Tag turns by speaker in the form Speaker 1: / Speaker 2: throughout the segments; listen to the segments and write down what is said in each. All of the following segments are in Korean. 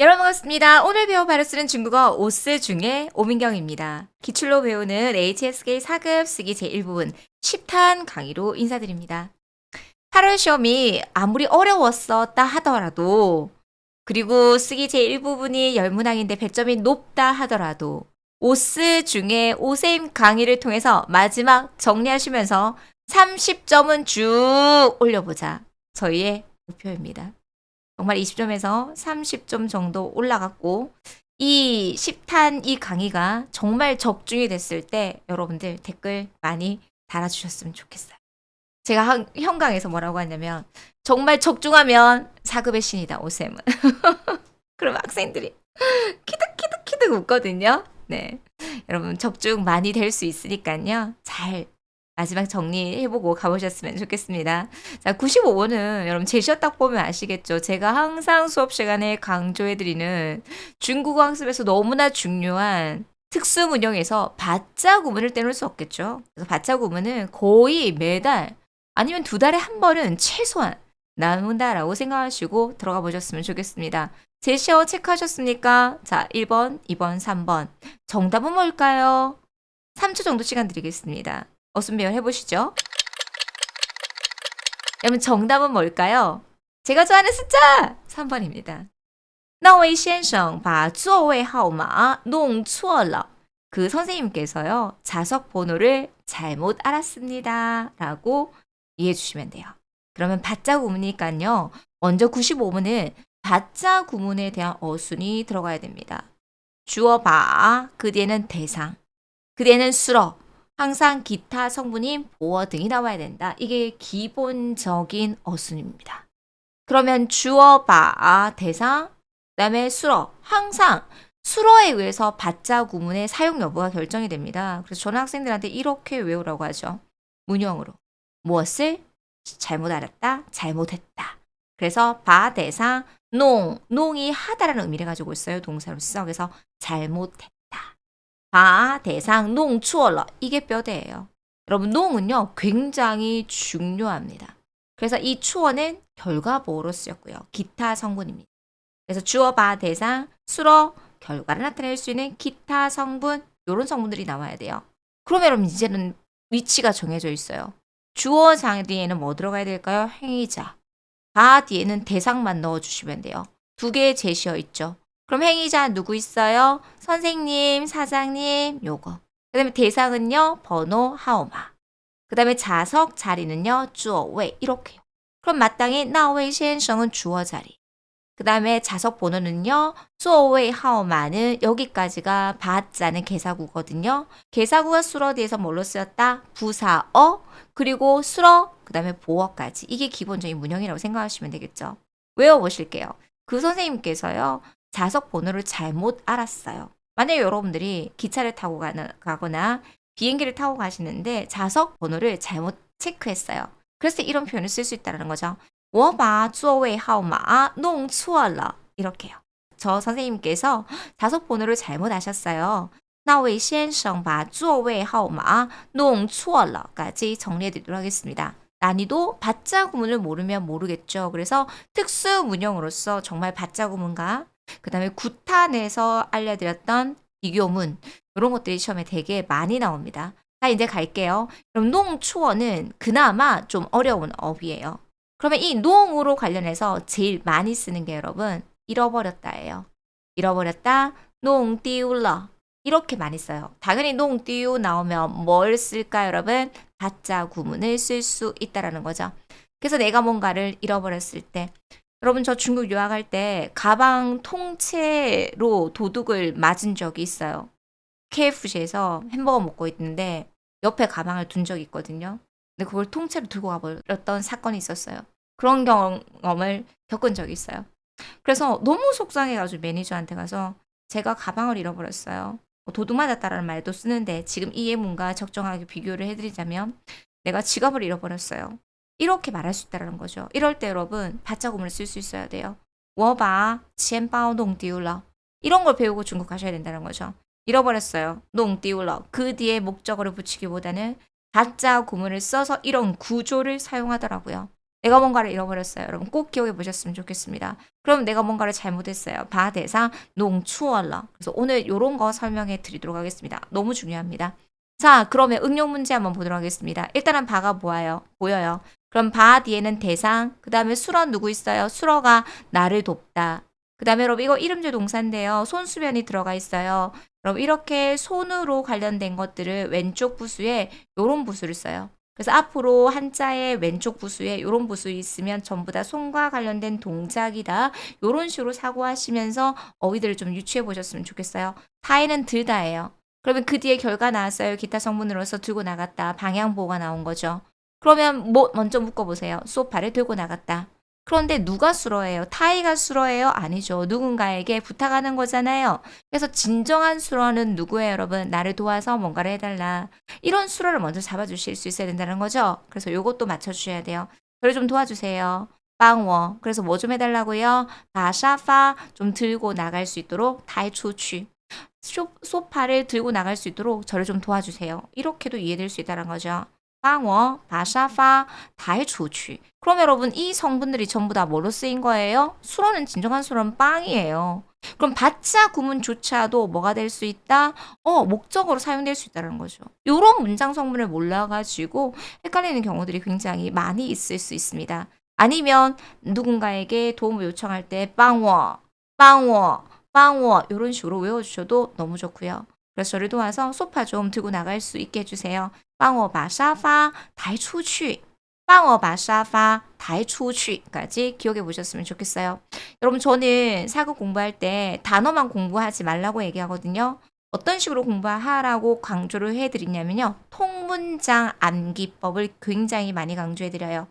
Speaker 1: 여러분 반갑습니다. 오늘 배워 바로 쓰는 중국어 오스 중에 오민경입니다. 기출로 배우는 HSK 4급 쓰기 제1부분 10탄 강의로 인사드립니다. 8월 시험이 아무리 어려웠었다 하더라도 그리고 쓰기 제1부분이 열문항인데 배점이 높다 하더라도 오스 중에 오세임 강의를 통해서 마지막 정리하시면서 30점은 쭉 올려보자. 저희의 목표입니다. 정말 20점에서 30점 정도 올라갔고 이 10탄 이 강의가 정말 적중이 됐을 때 여러분들 댓글 많이 달아주셨으면 좋겠어요. 제가 한- 현강에서 뭐라고 하냐면 정말 적중하면 4급의 신이다 오쌤은. 그럼 학생들이 키득키득키득 웃거든요. 네. 여러분 적중 많이 될 수 있으니까요. 잘 마지막 정리해보고 가보셨으면 좋겠습니다. 자, 95호는 여러분 제시어 딱 보면 아시겠죠? 제가 항상 수업 시간에 강조해드리는 중국어 학습에서 너무나 중요한 특수 문형에서 바자 구문을 떼놓을 수 없겠죠. 그래서 바자 구문은 거의 매달 아니면 두 달에 한 번은 최소한 나온다라고 생각하시고 들어가 보셨으면 좋겠습니다. 제시어 체크하셨습니까? 자, 1번, 2번, 3번. 정답은 뭘까요? 3초 정도 시간 드리겠습니다. 어순 배열 해보시죠. 여러분 정답은 뭘까요? 제가 좋아하는 숫자 3번입니다. 那位先生把座位号码弄错了. 그 선생님께서요. 좌석 번호를 잘못 알았습니다. 라고 이해해 주시면 돼요. 그러면 바자 구문이니까요. 먼저 95문은 바자 구문에 대한 어순이 들어가야 됩니다. 주어 봐. 그 뒤에는 대상. 그 뒤에는 수러. 항상 기타 성분인 보어 등이 나와야 된다. 이게 기본적인 어순입니다. 그러면 주어, 바, 대상, 그 다음에 수러. 항상 수러에 의해서 받자 구문의 사용 여부가 결정이 됩니다. 그래서 저는 학생들한테 이렇게 외우라고 하죠. 문형으로. 무엇을 잘못 알았다, 잘못했다. 그래서 바, 대상, 농, 농이 하다라는 의미를 가지고 있어요. 동사로서. 그래서 잘못했다. 바, 대상, 농, 추월러. 이게 뼈대예요. 여러분, 농은요, 굉장히 중요합니다. 그래서 이 추어는 결과보호로 쓰였고요. 기타 성분입니다. 그래서 주어, 바, 대상, 수러, 결과를 나타낼 수 있는 기타 성분, 요런 성분들이 나와야 돼요. 그러면 여러분, 이제는 위치가 정해져 있어요. 주어 자리에는 뭐 들어가야 될까요? 행위자. 바 뒤에는 대상만 넣어주시면 돼요. 두 개의 제시어 있죠. 그럼 행위자 누구 있어요? 선생님, 사장님, 요거. 그 다음에 대상은요, 번호, 하오마. 그 다음에 자석 자리는요, 주어, 왜, 이렇게요. 그럼 마땅히 나웨이先生은 주어 자리. 그 다음에 자석 번호는요, 주어웨이 하오마는 여기까지가 바자는 개사구거든요. 개사구가 수러 뒤에서 뭘로 쓰였다? 부사어, 그리고 수러, 그 다음에 보어까지. 이게 기본적인 문형이라고 생각하시면 되겠죠. 외워보실게요. 그 선생님께서요, 자석 번호를 잘못 알았어요. 만약에 여러분들이 기차를 타고 가는, 가거나 비행기를 타고 가시는데 자석 번호를 잘못 체크했어요. 그래서 이런 표현을 쓸 수 있다는 거죠. 我把座位号码弄错了. 이렇게요. 저 선생님께서 자석 번호를 잘못 아셨어요. 那位先生把座位号码弄错了. 까지 정리해 드리도록 하겠습니다. 난이도 바자 구문을 모르면 모르겠죠. 그래서 특수 문형으로서 정말 바자 구문과 그 다음에 구탄에서 알려드렸던 비교문 이런 것들이 시험에 되게 많이 나옵니다. 자 이제 갈게요. 그럼 농추어는 그나마 좀 어려운 어휘예요. 그러면 이 농으로 관련해서 제일 많이 쓰는 게 여러분 잃어버렸다예요. 잃어버렸다, 농띠울러 이렇게 많이 써요. 당연히 농띠우 나오면 뭘 쓸까 여러분? 가짜 구문을 쓸 수 있다라는 거죠. 그래서 내가 뭔가를 잃어버렸을 때 여러분 저 중국 유학할 때 가방 통째로 도둑을 맞은 적이 있어요. KFC에서 햄버거 먹고 있는데 옆에 가방을 둔 적이 있거든요. 근데 그걸 통째로 들고 가버렸던 사건이 있었어요. 그런 경험을 겪은 적이 있어요. 그래서 너무 속상해가지고 매니저한테 가서 제가 가방을 잃어버렸어요. 뭐 도둑 맞았다라는 말도 쓰는데 지금 이 예문과 적정하게 비교를 해드리자면 내가 지갑을 잃어버렸어요. 이렇게 말할 수 있다는 거죠. 이럴 때 여러분 바자고문을 쓸 수 있어야 돼요. 워바 지엔바오 농디울러 이런 걸 배우고 중국 가셔야 된다는 거죠. 잃어버렸어요. 농디울러 그 뒤에 목적어를 붙이기보다는 가짜 고문을 써서 이런 구조를 사용하더라고요. 내가 뭔가를 잃어버렸어요. 여러분 꼭 기억해 보셨으면 좋겠습니다. 그럼 내가 뭔가를 잘못했어요. 바 대상 농추월러 그래서 오늘 이런 거 설명해 드리도록 하겠습니다. 너무 중요합니다. 자, 그러면 응용 문제 한번 보도록 하겠습니다. 일단은 바가 보아요. 보여요. 그럼 바 뒤에는 대상, 그 다음에 수러 누구 있어요? 수러가 나를 돕다. 그 다음에 여러분 이거 이름제 동사인데요. 손수변이 들어가 있어요. 그럼 이렇게 손으로 관련된 것들을 왼쪽 부수에 요런 부수를 써요. 그래서 앞으로 한자의 왼쪽 부수에 요런 부수 있으면 전부 다 손과 관련된 동작이다. 요런 식으로 사고하시면서 어휘들을 좀 유추해 보셨으면 좋겠어요. 타에는 들다예요. 그러면 그 뒤에 결과 나왔어요. 기타 성분으로서 들고 나갔다. 방향보가 나온 거죠. 그러면 뭐 먼저 묶어보세요. 소파를 들고 나갔다. 그런데 누가 수로예요? 타이가 수로예요? 아니죠. 누군가에게 부탁하는 거잖아요. 그래서 진정한 수로는 누구예요, 여러분? 나를 도와서 뭔가를 해달라. 이런 수로를 먼저 잡아주실 수 있어야 된다는 거죠. 그래서 요것도 맞춰주셔야 돼요. 저를 좀 도와주세요. 빵워. 그래서 뭐 좀 해달라고요? 바샤파 좀 들고 나갈 수 있도록 타이추취. 소파를 들고 나갈 수 있도록 저를 좀 도와주세요. 이렇게도 이해될 수 있다는 거죠. 방어, 바샤파, 다이초취. 그럼 여러분 이 성분들이 전부 다 뭐로 쓰인 거예요? 수로는 진정한 수로는 빵이에요. 그럼 받자 구문조차도 뭐가 될 수 있다? 어, 목적으로 사용될 수 있다는 거죠. 이런 문장 성분을 몰라가지고 헷갈리는 경우들이 굉장히 많이 있을 수 있습니다. 아니면 누군가에게 도움을 요청할 때 빵워, 빵워, 빵워 이런 식으로 외워주셔도 너무 좋고요. 그래서 저를 도와서 소파 좀 들고 나갈 수 있게 해주세요. 帮我把沙发抬出去.帮我把沙发抬出去. 까지 기억해 보셨으면 좋겠어요. 여러분 저는 사극 공부할 때 단어만 공부하지 말라고 얘기하거든요. 어떤 식으로 공부하라고 강조를 해드리냐면요. 통문장 암기법을 굉장히 많이 강조해드려요.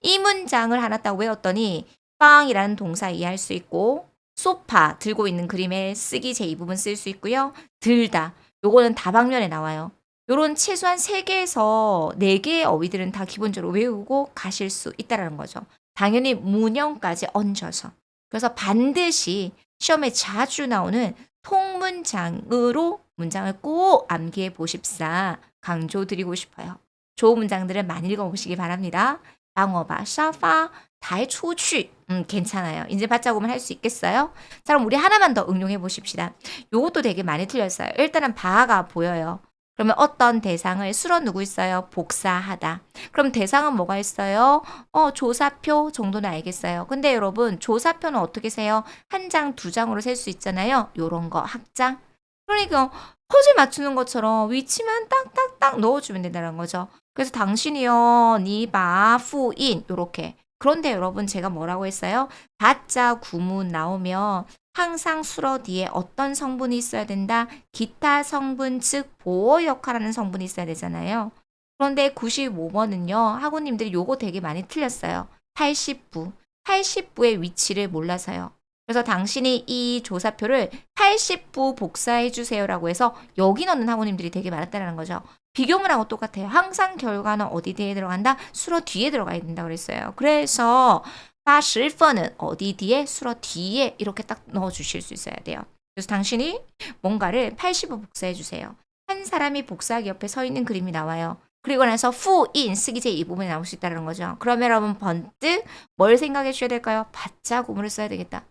Speaker 1: 이 문장을 하나 딱 외웠더니 빵이라는 동사 이해할 수 있고 소파 들고 있는 그림에 쓰기 제2 부분 쓸 수 있고요. 들다 요거는 다방면에 나와요. 요런 최소한 3개에서 4개의 어휘들은 다 기본적으로 외우고 가실 수 있다라는 거죠. 당연히 문형까지 얹어서. 그래서 반드시 시험에 자주 나오는 통문장으로 문장을 꼭 암기해 보십사 강조드리고 싶어요. 좋은 문장들은 많이 읽어보시기 바랍니다. 방어바 샤파 다이 추취 음 괜찮아요. 이제 받자고만 할수 있겠어요? 자 그럼 우리 하나만 더 응용해 보십시다. 요것도 되게 많이 틀렸어요. 일단은 바가 보여요. 그러면 어떤 대상을 수로 누구 있어요? 복사하다. 그럼 대상은 뭐가 있어요? 어, 조사표 정도는 알겠어요. 근데 여러분, 조사표는 어떻게 세요? 한 장, 두 장으로 셀 수 있잖아요. 요런 거, 학장. 그러니까 퍼즐 맞추는 것처럼 위치만 딱딱딱 넣어주면 된다는 거죠. 그래서 당신이요, 니바, 후인, 요렇게. 그런데 여러분, 제가 뭐라고 했어요? 바자 구문 나오면 항상 수러 뒤에 어떤 성분이 있어야 된다? 기타 성분, 즉 보호 역할하는 성분이 있어야 되잖아요. 그런데 95번은요. 학우님들이 요거 되게 많이 틀렸어요. 80부. 80부의 위치를 몰라서요. 그래서 당신이 이 조사표를 80부 복사해 주세요라고 해서 여기 넣는 학우님들이 되게 많았다는 거죠. 비교문하고 똑같아요. 항상 결과는 어디 뒤에 들어간다? 수로 뒤에 들어가야 된다 그랬어요. 그래서 80번은 어디 뒤에 수로 뒤에 이렇게 딱 넣어 주실 수 있어야 돼요. 그래서 당신이 뭔가를 80번 복사해 주세요. 한 사람이 복사하기 옆에 서 있는 그림이 나와요. 그리고 나서 후인 쓰기 제2 부분이 나올 수 있다는 거죠. 그러면 여러분 번뜩 뭘 생각해 주셔야 될까요? 바자 고문을 써야 되겠다.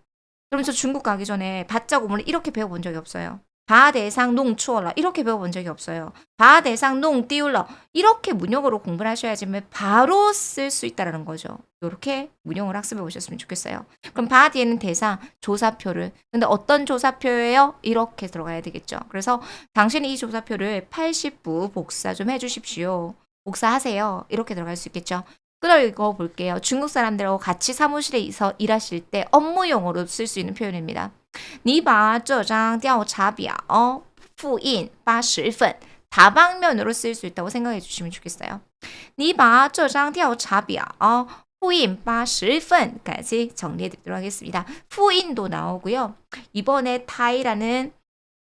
Speaker 1: 그럼 저 중국 가기 전에 바자 고문을 이렇게 배워본 적이 없어요. 바대상 농추어라 이렇게 배워본 적이 없어요. 바대상 농 띄울러 이렇게 문형으로 공부를 하셔야지만 바로 쓸 수 있다라는 거죠. 이렇게 문형을 학습해 보셨으면 좋겠어요. 그럼 바 뒤에는 대상 조사표를 근데 어떤 조사표예요? 이렇게 들어가야 되겠죠. 그래서 당신이 이 조사표를 80부 복사 좀 해주십시오. 복사하세요. 이렇게 들어갈 수 있겠죠. 끌어 볼게요. 중국 사람들하고 같이 사무실에서 일하실 때 업무용으로 쓸 수 있는 표현입니다. 你把这张调查表复印八十份 다방면으로 쓸 수 있다고 생각해 주시면 좋겠어요. 你把这张调查表复印八十份까지 정리해 드리도록 하겠습니다. 후인도 나오고요. 이번에 타이라는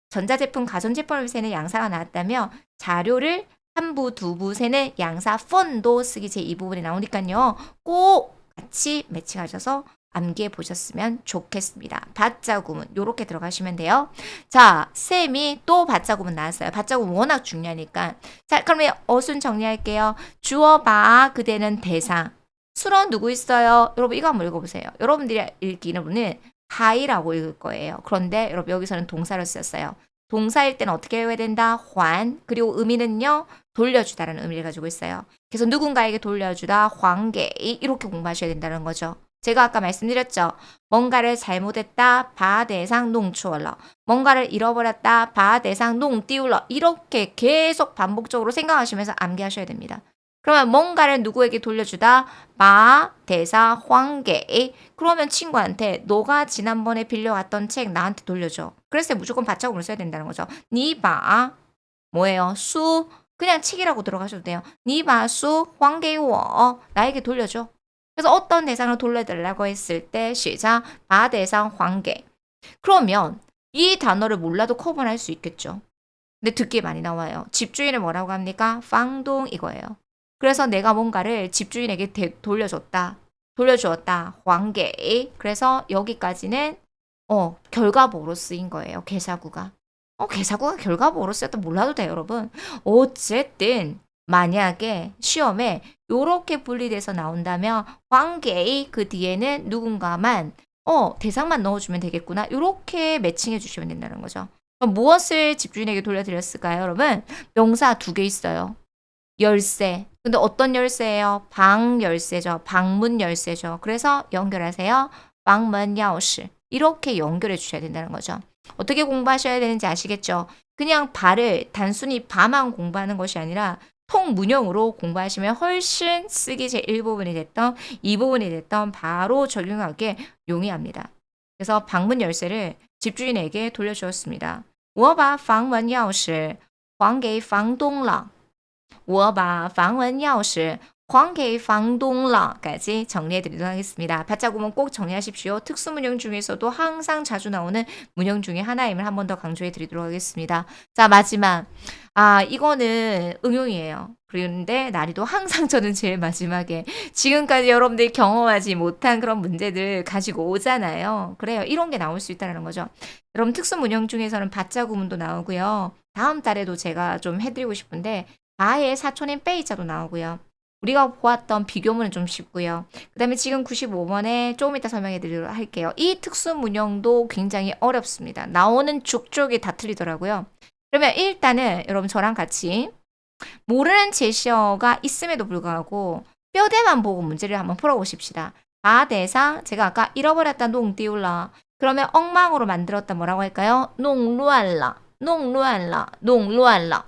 Speaker 1: 전자제품, 가전제품을 세는 양사가 나왔다며 자료를 한 부, 두 부 세는 양사 펀도 쓰기 제 이 부분에 나오니까요. 꼭 같이 매칭하셔서 암기해 보셨으면 좋겠습니다. 바자 구문 요렇게 들어가시면 돼요. 자, 쌤이 또 바자 구문 나왔어요. 바자 구문 워낙 중요하니까. 자, 그러면 어순 정리할게요. 주어 봐 그대는 대상. 술은 누구 있어요? 여러분 이거 한번 읽어보세요. 여러분들이 읽기는 분은 하이라고 읽을 거예요. 그런데 여러분 여기서는 동사를 썼어요. 동사일 때는 어떻게 해야 된다? 환. 그리고 의미는요. 돌려주다라는 의미를 가지고 있어요. 그래서 누군가에게 돌려주다, 황계 이렇게 공부하셔야 된다는 거죠. 제가 아까 말씀드렸죠. 뭔가를 잘못했다, 바 대상 농추얼러. 뭔가를 잃어버렸다, 바 대상 농띠울러. 이렇게 계속 반복적으로 생각하시면서 암기하셔야 됩니다. 그러면 뭔가를 누구에게 돌려주다, 바 대사 황계. 그러면 친구한테 너가 지난번에 빌려왔던 책 나한테 돌려줘. 그래서 무조건 받자고를 써야 된다는 거죠. 니바 뭐예요? 수 그냥 책이라고 들어가셔도 돼요. 니바 수 황계워 나에게 돌려줘. 그래서 어떤 대상을 돌려달라고 했을 때 시작 바 대상 황계. 그러면 이 단어를 몰라도 커버를 할수 있겠죠. 근데 듣기에 많이 나와요. 집주인을 뭐라고 합니까? 방동 이거예요. 그래서 내가 뭔가를 집주인에게 대- 돌려줬다. 돌려주었다. 황계. 그래서 여기까지는 어, 결과보로 쓰인 거예요. 개사구가. 어, 개사구가 결과보로 쓰였다 몰라도 돼요, 여러분. 어쨌든 만약에 시험에 요렇게 분리돼서 나온다면 관계의 그 뒤에는 누군가만 어 대상만 넣어주면 되겠구나 요렇게 매칭해 주시면 된다는 거죠. 그럼 무엇을 집주인에게 돌려드렸을까요, 여러분? 명사 두 개 있어요. 열쇠. 근데 어떤 열쇠예요? 방 열쇠죠. 방문 열쇠죠. 그래서 연결하세요. 방문 야오시. 이렇게 연결해 주셔야 된다는 거죠. 어떻게 공부하셔야 되는지 아시겠죠? 그냥 발을 단순히 바만 공부하는 것이 아니라 통문형으로 공부하시면 훨씬 쓰기 제 1부분이 됐던 2부분이 됐던 바로 적용하기에 용이합니다. 그래서 방문 열쇠를 집주인에게 돌려주었습니다. 我把房门钥匙还给房东了.我把房门钥匙 광케이 방동라 까지 정리해드리도록 하겠습니다. 바짝음은 꼭 정리하십시오. 특수문형 중에서도 항상 자주 나오는 문형 중에 하나임을 한 번 더 강조해드리도록 하겠습니다. 자 마지막 아 이거는 응용이에요. 그런데 난이도 항상 저는 제일 마지막에 지금까지 여러분들이 경험하지 못한 그런 문제들 가지고 오잖아요. 그래요. 이런 게 나올 수 있다는 거죠. 여러분 특수문형 중에서는 바짝음문도 나오고요. 다음 달에도 제가 좀 해드리고 싶은데 아예 사촌인 빼이자도 나오고요. 우리가 보았던 비교문은 좀 쉽고요. 그 다음에 지금 95번에 조금 이따 설명해 드리도록 할게요. 이 특수문형도 굉장히 어렵습니다. 나오는 족족이 다 틀리더라고요. 그러면 일단은 여러분 저랑 같이 모르는 제시어가 있음에도 불구하고 뼈대만 보고 문제를 한번 풀어보십시다. 바 대상 제가 아까 잃어버렸다 농띠울라 그러면 엉망으로 만들었다 뭐라고 할까요? 농루알라 농루알라 농루알라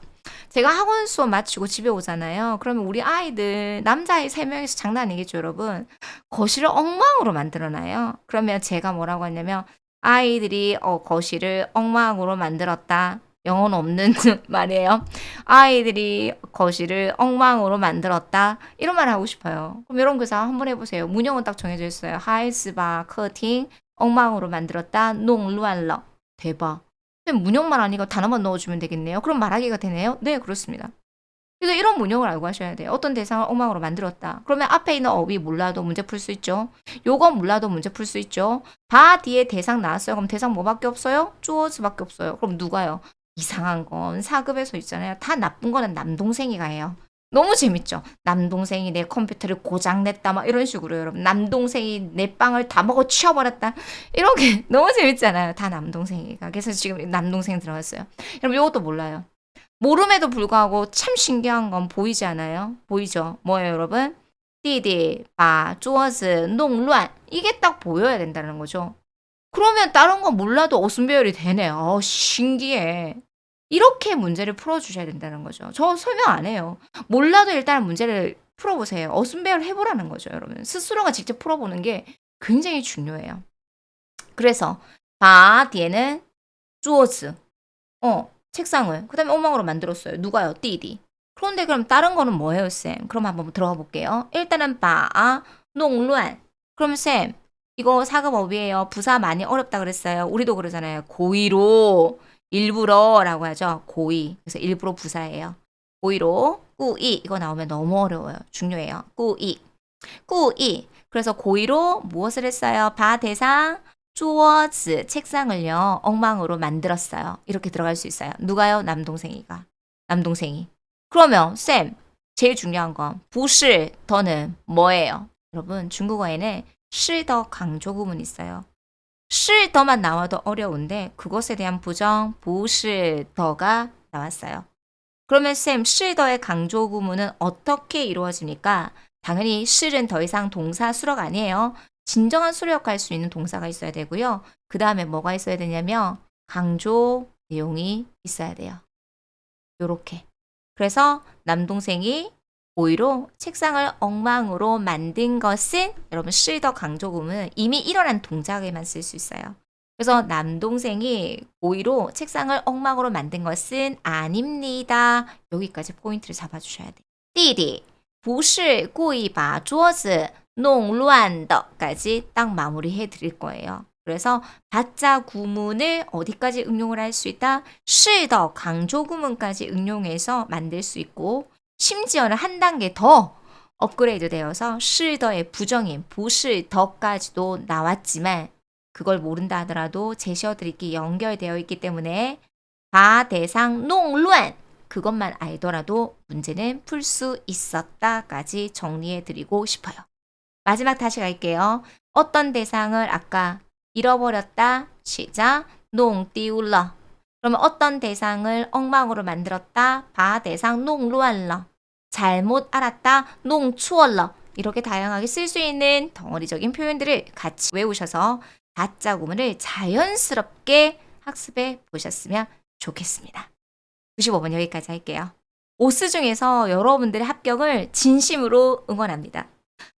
Speaker 1: 제가 학원 수업 마치고 집에 오잖아요. 그러면 우리 아이들 남자아이 세 명이서 장난 아니겠죠, 여러분. 거실을 엉망으로 만들어 놔요. 그러면 제가 뭐라고 하냐면 아이들이 어, 거실을 엉망으로 만들었다. 영혼 없는 말이에요. 아이들이 거실을 엉망으로 만들었다. 이런 말 하고 싶어요. 그럼 이런 교사 한번 해보세요. 문형은 딱 정해져 있어요. 하이스바 커팅 엉망으로 만들었다. 농루알러 대박. 문형만 아니고 단어만 넣어주면 되겠네요. 그럼 말하기가 되네요. 네 그렇습니다. 그래서 이런 문형을 알고 하셔야 돼요. 어떤 대상을 엉망으로 만들었다. 그러면 앞에 있는 어휘 몰라도 문제 풀 수 있죠. 요거 몰라도 문제 풀 수 있죠. 바 뒤에 대상 나왔어요. 그럼 대상 뭐밖에 없어요? 쪼어즈밖에 없어요. 그럼 누가요? 이상한 건 사급에서 있잖아요. 다 나쁜 거는 남동생이가 해요. 너무 재밌죠? 남동생이 내 컴퓨터를 고장냈다. 막 이런 식으로 여러분. 남동생이 내 빵을 다 먹어 치워버렸다. 이런 게 너무 재밌잖아요. 다 남동생이가. 그래서 지금 남동생 들어갔어요. 여러분 이것도 몰라요. 모름에도 불구하고 참 신기한 건 보이지 않아요? 보이죠? 뭐예요, 여러분? 띠디, 바, 쪼어즈, 농乱. 이게 딱 보여야 된다는 거죠. 그러면 다른 건 몰라도 어순배열이 되네. 어, 신기해. 이렇게 문제를 풀어주셔야 된다는 거죠. 저 설명 안 해요. 몰라도 일단 문제를 풀어보세요. 어순배열 해보라는 거죠, 여러분. 스스로가 직접 풀어보는 게 굉장히 중요해요. 그래서 바 뒤에는 쪼어즈. 어, 책상을 그 다음에 엉망으로 만들었어요. 누가요? 띠디. 그런데 그럼 다른 거는 뭐예요, 쌤? 그럼 한번 들어가 볼게요. 일단은 바, 농乱. 그럼 쌤, 이거 사급 업이에요. 부사 많이 어렵다 그랬어요. 우리도 그러잖아요. 고의로, 일부러라고 하죠. 고의. 그래서 일부러 부사예요. 고의로, 꾸이. 이거 나오면 너무 어려워요. 중요해요. 꾸이. 꾸이. 그래서 고의로 무엇을 했어요? 바 대상, 쪼어즈 책상을요 엉망으로 만들었어요. 이렇게 들어갈 수 있어요. 누가요? 남동생이가. 남동생이. 그러면 쌤 제일 중요한 건 부실 더는 뭐예요? 여러분 중국어에는 시더 강조 구문이 있어요. 시더만 나와도 어려운데 그것에 대한 부정 부시더가 나왔어요. 그러면 쌤 시더의 강조 구문은 어떻게 이루어집니까? 당연히 실은 더 이상 동사 수록 아니에요. 진정한 수로 역할 수 있는 동사가 있어야 되고요. 그 다음에 뭐가 있어야 되냐면 강조 내용이 있어야 돼요. 요렇게. 그래서 남동생이 오이로 책상을 엉망으로 만든 것은 여러분 실더 강조금은 이미 일어난 동작에만 쓸 수 있어요. 그래서 남동생이 오이로 책상을 엉망으로 만든 것은 아닙니다. 여기까지 포인트를 잡아주셔야 돼요. 弟弟不是故意把桌子弄乱的까지 딱 마무리해 드릴 거예요. 그래서 받자 구문을 어디까지 응용을 할 수 있다? 是的 강조 구문까지 응용해서 만들 수 있고 심지어는 한 단계 더 업그레이드 되어서 실더의 부정인 보실더까지도 나왔지만 그걸 모른다 하더라도 제시어들이 연결되어 있기 때문에 바 대상 농乱 그것만 알더라도 문제는 풀 수 있었다까지 정리해 드리고 싶어요. 마지막 다시 갈게요. 어떤 대상을 아까 잃어버렸다 시작 농띠울러 그러면 어떤 대상을 엉망으로 만들었다 바 대상 농루알러 잘못 알았다 농추얼러 이렇게 다양하게 쓸 수 있는 덩어리적인 표현들을 같이 외우셔서 다짜 구문을 자연스럽게 학습해 보셨으면 좋겠습니다. 95번 여기까지 할게요. 오스 중에서 여러분들의 합격을 진심으로 응원합니다.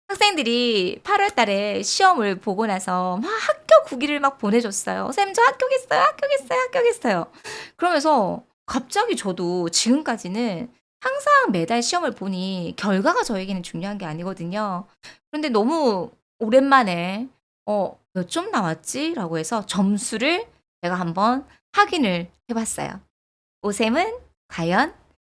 Speaker 1: 학생들이 8월 달에 시험을 보고 나서 막 합격 후기를 막 보내줬어요. 쌤, 저 합격했어요, 합격했어요, 합격했어요. 그러면서 갑자기 저도 지금까지는 항상 매달 시험을 보니 결과가 저에게는 중요한 게 아니거든요. 그런데 너무 오랜만에 어, 몇 점 나왔지? 라고 해서 점수를 제가 한번 확인을 해봤어요. 오샘은 과연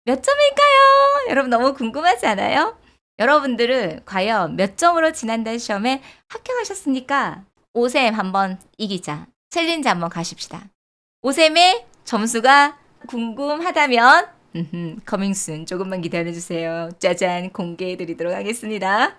Speaker 1: 몇 점일까요? 여러분 너무 궁금하지 않아요? 여러분들은 과연 몇 점으로 지난달 시험에 합격하셨습니까? 오샘 한번 이기자. 챌린지 한번 가십시다. 오샘의 점수가 궁금하다면 커밍순 조금만 기다려주세요. 짜잔 공개해드리도록 하겠습니다.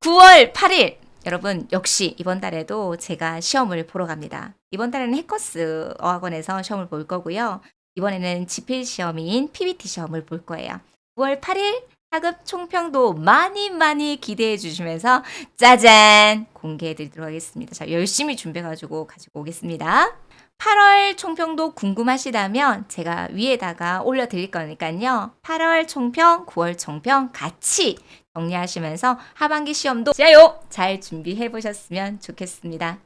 Speaker 1: 9월 8일 여러분 역시 이번 달에도 제가 시험을 보러 갑니다. 이번 달에는 해커스 어학원에서 시험을 볼 거고요. 이번에는 지필 시험인 PBT 시험을 볼 거예요. 9월 8일 하급 총평도 많이 많이 기대해 주시면서 짜잔 공개해 드리도록 하겠습니다. 자, 열심히 준비해 가지고 가지고 오겠습니다. 8월 총평도 궁금하시다면 제가 위에다가 올려 드릴 거니까요. 8월 총평, 9월 총평 같이 정리하시면서 하반기 시험도 자요 잘 준비해 보셨으면 좋겠습니다.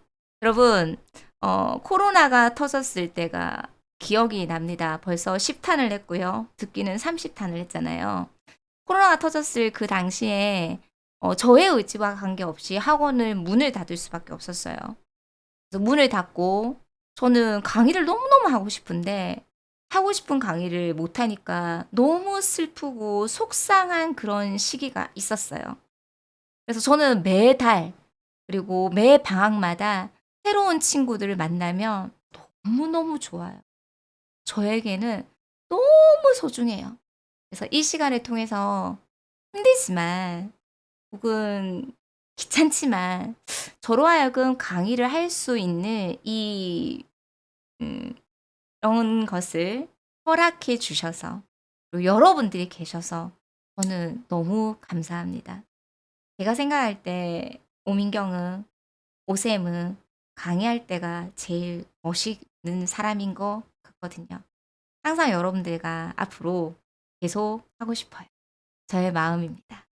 Speaker 1: 여러분, 어, 코로나가 터졌을 때가 기억이 납니다. 벌써 10탄을 했고요. 듣기는 30탄을 했잖아요. 코로나가 터졌을 그 당시에 어, 저의 의지와 관계없이 학원을 문을 닫을 수밖에 없었어요. 문을 닫고 저는 강의를 너무너무 하고 싶은데 하고 싶은 강의를 못하니까 너무 슬프고 속상한 그런 시기가 있었어요. 그래서 저는 매달 그리고 매 방학마다 새로운 친구들을 만나면 너무너무 좋아요. 저에게는 너무 소중해요. 그래서 이 시간을 통해서 힘들지만 혹은 귀찮지만 저로 하여금 강의를 할 수 있는 이 음, 이런 것을 허락해 주셔서 여러분들이 계셔서 저는 너무 감사합니다. 제가 생각할 때 오민경은 오샘은 강의할 때가 제일 멋있는 사람인 것 같거든요. 항상 여러분들과 앞으로 계속 하고 싶어요. 저의 마음입니다.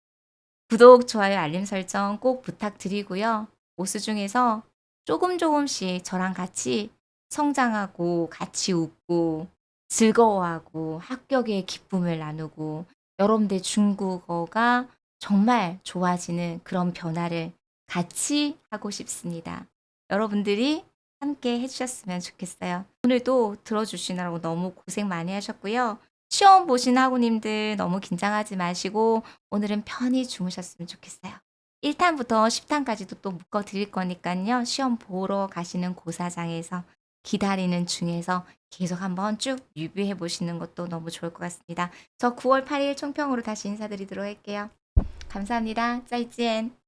Speaker 1: 구독, 좋아요, 알림 설정 꼭 부탁드리고요. 오스 중에서 조금 조금씩 저랑 같이 성장하고 같이 웃고 즐거워하고 합격의 기쁨을 나누고 여러분들 중국어가 정말 좋아지는 그런 변화를 같이 하고 싶습니다. 여러분들이 함께 해주셨으면 좋겠어요. 오늘도 들어주시느라고 너무 고생 많이 하셨고요. 시험 보신 학우님들 너무 긴장하지 마시고 오늘은 편히 주무셨으면 좋겠어요. 1탄부터 10탄까지도 또 묶어 드릴 거니까요. 시험 보러 가시는 고사장에서 기다리는 중에서 계속 한번 쭉 리뷰해 보시는 것도 너무 좋을 것 같습니다. 저 9월 8일 총평으로 다시 인사드리도록 할게요. 감사합니다. 짜이지엔.